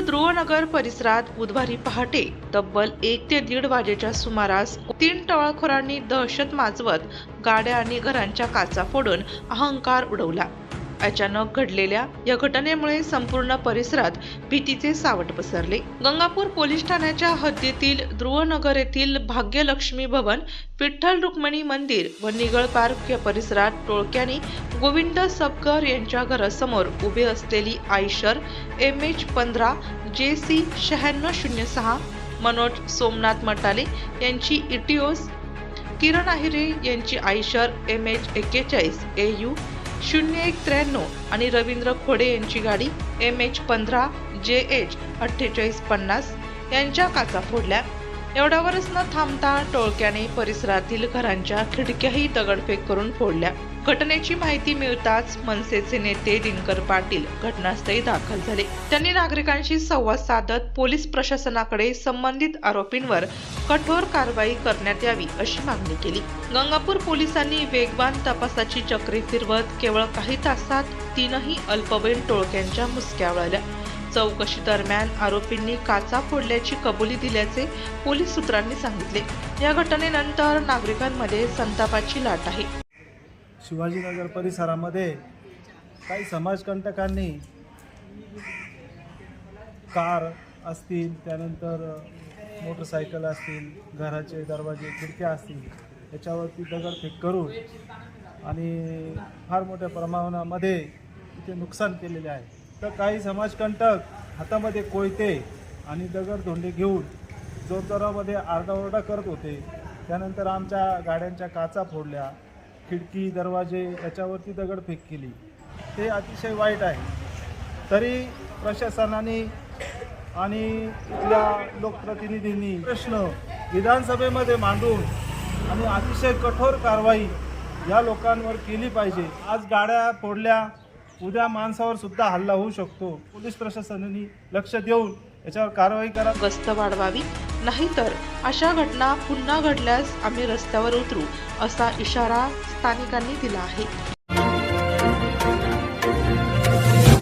ध्रुवनगर परिसरात बुधवारी पहाटे तब्बल एक ते दीड वाजेच्या सुमारास तीन टवाळखोरांनी दहशत माजवत गाड्या आणि घरांच्या काचा फोडून अहंकार उडवला. अचानक घडलेल्या या घटनेमुळे संपूर्ण परिसरात भीतीचे सावट पसरले. गंगापूर पोलीस ठाण्याच्या हद्दीतील ध्रुवनगर येथील भाग्यलक्ष्मी भवन विठ्ठल रुक्मिणी मंदिर व निगळ पार्क या परिसरात टोळक्याने गोविंद सबकर यांच्या घरासमोर उभे असलेली आयशर एम एच पंधरा जे सी शहाण्णव शून्य सहा मनोज सोमनाथ मटाले यांची इटिओस किरण आहिरे यांची आयशर एम एच एक्केचाळीस ए यू शून्य एक त्र्याण्णव आणि रवींद्र खोडे यांची गाडी एम एच पंधरा जे एच अठ्ठेचाळीस पन्नास यांच्या काचा फोडल्या एवढ्यावरच न थांबता टोळक्याने परिसरातील घरांच्या खिडक्याही दगडफेक करून फोडल्या. घटनेची माहिती मिळताच मनसेचे नेते दिनकर पाटील घटनास्थळी दाखल झाले. त्यांनी नागरिकांशी संवाद साधत पोलीस प्रशासनाकडे संबंधित आरोपींवर कठोर कारवाई करण्यात यावी अशी मागणी केली. गंगापूर पोलिसांनी वेगवान तपासाची चक्री फिरवत केवळ काही तासात तीनही अल्पवयीन टोळक्यांच्या मुसक्या वळल्या. चौकशी दरम्यान आरोपींनी काचा फोडल्याची कबुली दिल्याचे पोलीस सूत्रांनी सांगितले. या घटनेनंतर नागरिकांमध्ये संतापाची लाट आहे. शिवाजीनगर परिसरामध्ये काही समाजकंटकांनी कार असतील त्यानंतर मोटरसायकल असतील घराचे दरवाजे खिडक्या असतील याच्यावरती दगडफेक करून आणि फार मोठ्या प्रमाणामध्ये इथे नुकसान केलेले आहे. तर काही समाजकंटक हातामध्ये कोयते आणि दगडधोंडे घेऊन जोरजोरामध्ये आरडाओरडा करत होते त्यानंतर आमच्या गाड्यांच्या काचा फोडल्या खिडकी दरवाजे याच्यावरती दगडफेक केली. ते अतिशय वाईट आहे. तरी प्रशासनाने आणि इथल्या लोकप्रतिनिधींनी प्रश्न विधानसभेमध्ये मांडून आणि अतिशय कठोर कारवाई या लोकांवर केली पाहिजे. आज गाड्या फोडल्या उद्या माणसावर सुद्धा हल्ला होऊ शकतो. पोलीस प्रशासनाने लक्ष देऊन याच्यावर कारवाई करा. गस्त वाढवावी. नाहीतर अशा घटना पुन्हा घडल्यास आम्ही रस्त्यावर उतरू असा इशारा स्थानिकांनी दिला आहे.